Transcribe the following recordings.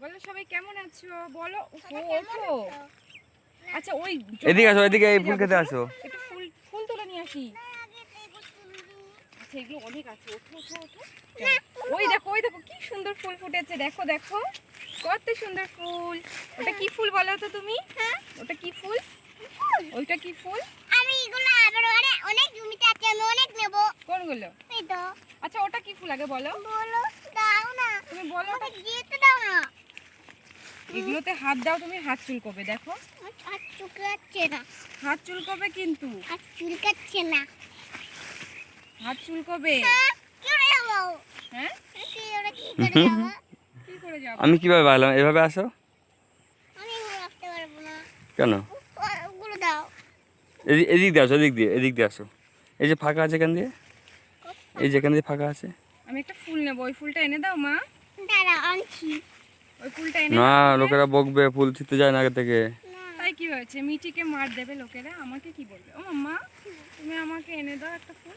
বলো সবাই কেমন আছো? বলো ওঠো। আচ্ছা ওই এদিকে আসো এদিকে এই ফুল খেতে আসো। একটু ফুল ফুল তুলে নিয়ে আসি। আচ্ছা এগুলো অনেক আছে। ওঠো ওঠো ওঠো। ওই দেখো ওই দেখো কি সুন্দর ফুল ফুটেছে। দেখো দেখো। কত সুন্দর ফুল। ওটা কি ফুল বলো তো তুমি? ওটা কি ফুল? ওইটা কি ফুল? আমি এগুলো আবার অনেক অনেক জমিতে আছে আমি অনেক নেব। কোনগুলো? এই তো। আচ্ছা ওটা কি ফুল আগে বলো? বলো দাও না। তুমি বলো ওটা আমাকে যেতে দাও না। এগুলোতে হাত দাও তুমি হাত চুলকবে দেখো। হাত চুলকাচ্ছে না। হাত চুলকবে কিন্তু। হাত চুলকাচ্ছে না। হাত চুলকবে। হ্যাঁ, কি করে যাব? হ্যাঁ? কি করে কি করে যাব? কি করে যাব? আমি কীভাবে পারলাম এভাবে আসো। আমি এগুলো রাখতে পারব না। কেন? দাও। এদিক এদিক দিয়ে আসো এদিক দিয়ে এদিক দিয়ে আসো। এই যে ফাঁকা আছে এখান দিয়ে? এই যে এখান দিয়ে ফাঁকা আছে? আমি একটা ফুল নেব ওই ফুলটা এনে দাও মা। দাঁড়া আনছি। না দাও। লোকেরা বকবে ফুল ছিটতে যায় না আগে থেকে। তাই কি হয়েছে? মিঠিকে মার দেবে লোকেরা আমাকে কি বলবে? ও মা তুমি আমাকে এনে দাও একটা ফুল।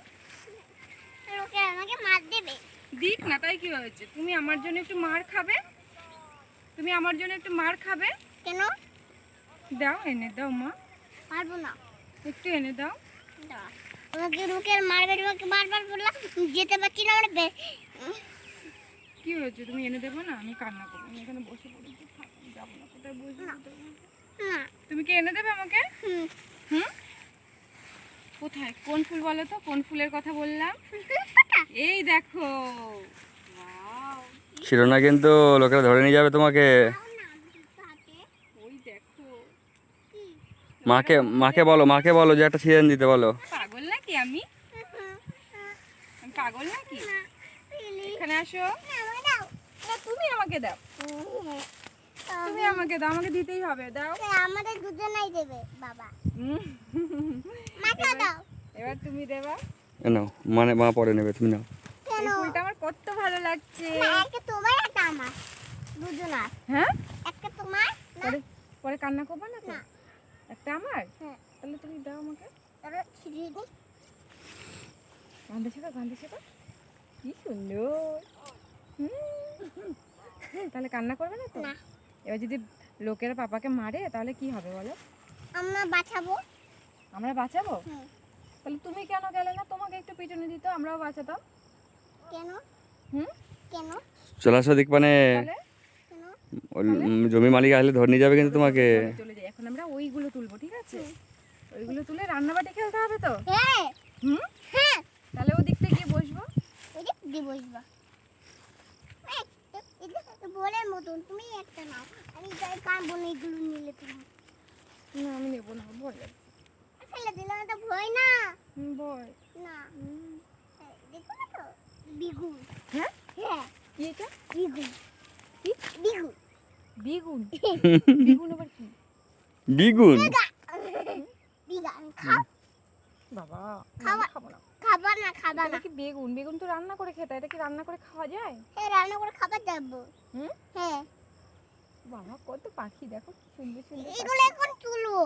লোকে আমাকে মার দেবে। দিক না তাই কি হয়েছে? তুমি আমার জন্য একটু মার খাবে? তুমি আমার জন্য একটু মার খাবে? কেন? দাও এনে দাও মা। পারব না। একটু এনে দাও। দাও। আমাকে লোকের মারবে বারবার বললাম যেতে পারছি না আমরা কি হয়েছে? তুমি এনে দেবো না? আমি কান্না করব। আমি এখানে বসে পড়ি যাব না। কোথায়? না। তুমি কি এনে দেবে আমাকে? হুম। হুম? কোথায়? কোন ফুল বলো তো? কোন ফুলের কথা বললাম? এই দেখো। ছিল না কিন্তু লোকেরা ধরে নিয়ে যাবে তোমাকে। মাকে মাকে বলো মাকে বলো যে একটা সিজন দিতে বলো। পাগল নাকি আমি? পাগল নাকি? এখানে আসো। না, আমাকে দাও। না তুমি আমাকে দাও। তুমি আমাকে দাও আমাকে দিতেই হবে দাও। আমাদের দুজনাই দেবে বাবা। মাকে দাও। এবার তুমি দেবা। নাও মানে মা পরে নেবে তুমি নাও। কেন? ফুলটা আমার কত ভালো লাগছে। একটা তোমার একটা আমার। দুজনার। হ্যাঁ? একটা তোমার পরে পরে কান্না করব না। একটা আমার? হ্যাঁ। তাহলে তুমি দাও আমাকে। দিই। গান্ধে শেখো গান্ধে শেখো কি সুন্দর। তাহলে কান্না করবে না তো? এবার যদি লোকেরা পাপাকে মারে তাহলে কি হবে বলো? আমরা বাঁচাবো। আমরা বাঁচাবো? তাহলে তুমি কেন গেলে না? তোমাকে একটু পিছনে দিত আমরাও বাঁচাতাম। কেন? হুম? কেন? চলে আসো দিক মানে জমি মালিক আসলে ধরে নিয়ে যাবে কিন্তু তোমাকে। চলে- চলে যাই এখন আমরা ওইগুলো তুলবো ঠিক আছে? ওইগুলো তুলে রান্নাবাটি খেলতে হবে তো? হ্যাঁ হুম হ্যাঁ তাহলে ওদিকটা গিয়ে বসবো ওই যে দিয়ে বসবা এই, এ- এটা তো বলের মতন তুমি একটা নাও আমি যাই পারব না এগুলো নিলে তুমি না আমি বলে ফেলে দিলাম এটা ভয় না। বল না। দেখো না তো বিগুন হ্যাঁ? হ্যাঁ। কি এটা? বিগুন কি? বিগুন বেগুন। বেগুন আবার কি? বিগুন? বিগান খাও বাবা আমি খাব না খাবার না। খাবার না কি বেগুন? বেগুন তো রান্না করে খেতে এটা কি রান্না করে খাওয়া যায়? হ্যাঁ রান্না করে খাবার যাব। হুম? হ্যাঁ। বাবা কত পাখি দেখো কি সুন্দর সুন্দর এগুলো এখন তুলবো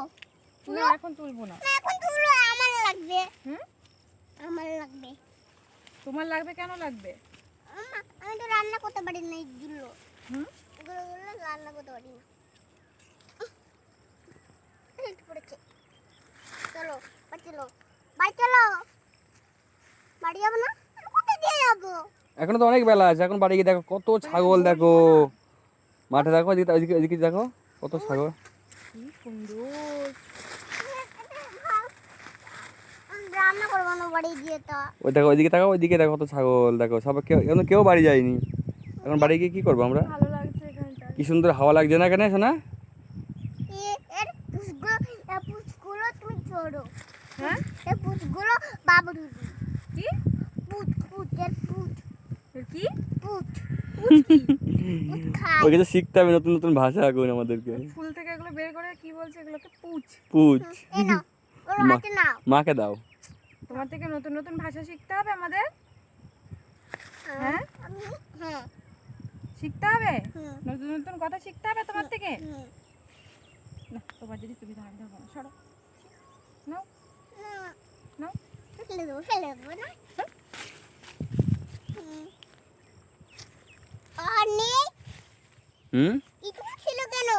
না। এখন তুলবো না। না এখন তুলবো আমার লাগবে। হুম? আমার লাগবে। তোমার লাগবে কেন লাগবে? আমি তো রান্না করতে পারি না এইগুলো হুম? এগুলো রান্না করতে পারি না। পড়েছে। চলো বাড়ি চলো। বাড়ি চলো। বাড়ি যাব না? কোথায় দিয়ে যাব? এখনও তো অনেক বেলা আছে এখন বাড়ি গিয়ে দেখো কত ছাগল দেখো। মাঠে দেখো এদিকে এদিকে এদিকে দেখো কত ছাগল। কি সুন্দর আমি রান্না করব না বাড়ি গিয়ে তো। ওই দেখো ওইদিকে দেখো ওইদিকে দেখো কত ছাগল দেখো সব কেউ এখন কেউ বাড়ি যায়নি। এখন বাড়ি গিয়ে কি করব আমরা? ভালো লাগছে এখানটা। কি সুন্দর হাওয়া লাগছে না কেন শোনা এর পুষগুলো এর পুষগুলো তুমি ছোড়ো হ্যাঁ? এর পুষগুলো বাবু কি? পুত পুত এর পুত এর কি? পুত পুচ কি? পুত খায়। ওই কিছু শিখতে হবে নতুন নতুন ভাষা এখন আমাদেরকে। ফুল থেকে এগুলো বের করে কি বলছে এগুলোকে? পুচ। পুচ। মাকে দাও। তোমার থেকে নতুন নতুন ভাষা শিখতে হবে আমাদের? হ্যাঁ হ্যাঁ? শিখতে হবে? নতুন নতুন কথা শিখতে হবে তোমার থেকে? না তোমার যদি সুবিধা হয় দেবো না। সরো। নাও। নাও। ফেলে দেবো ফেলে দেবো না। হুম। আর নেই? হুম? ছিল কেন?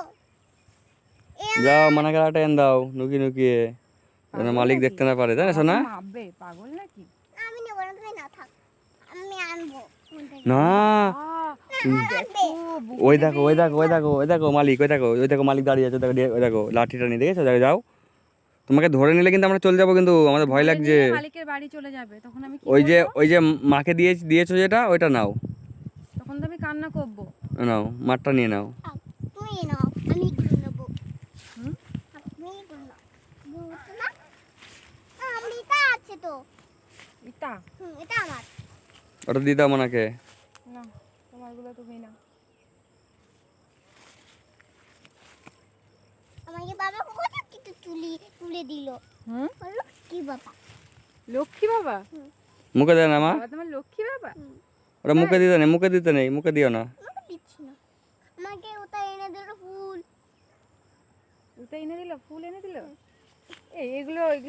যাও মানাকে আটা এনে দাও নুকিয়ে নুকিয়ে। যেন মালিক দেখতে না পারে তাই না? পাগল নাকি? আমি নেব না তুমি না থাক। আমি আনব। না। ওই দেখো ওই দেখো ওই দেখো ওই দেখো মালিক ওই দেখো ওই দেখো মালিক দাঁড়িয়ে আছে দেখো দিয়ে- ওই দেখো লাঠিটা নিয়ে দেখেছ? দেখো যাও। তোমাকে ধরে নিলে কিন্তু আমরা চলে যাব কিন্তু আমাদের ভয় লাগছে। মালিকের বাড়ি চলে যাবে তখন আমি ওই যে ওই যে মাকে দিয়ে দিয়েছ যেটা ওইটা নাও। তখন তো আমি কান্না করব। নাও মাঠটা নিয়ে নাও। তুমি নাও আমি এগুলো নেব হুম? আপনি এগুলো নাও বুঝছ না আ, আমি এটা আছে তো ইতা হুম এটা আমার। ওটা দিয়ে দাও মানাকে। না তোমারগুলো তুমি না আমাকে বাবা কোথা থেকে তুলি তুলে দিল? হুম? বলো কি বাবা। লক্ষ্মী বাবা? মুখে দেয় না মা? বাবা তোমার লক্ষ্মী বাবা? ওটা মুখে দিতে নেই মুখে দিতে নেই মুখে দিও না। দিচ্ছি না। আমাকে ওটা এনে দিল ফুল। ওটা এনে দিল ফুল এনে দিল? এই এগুলো এগুলো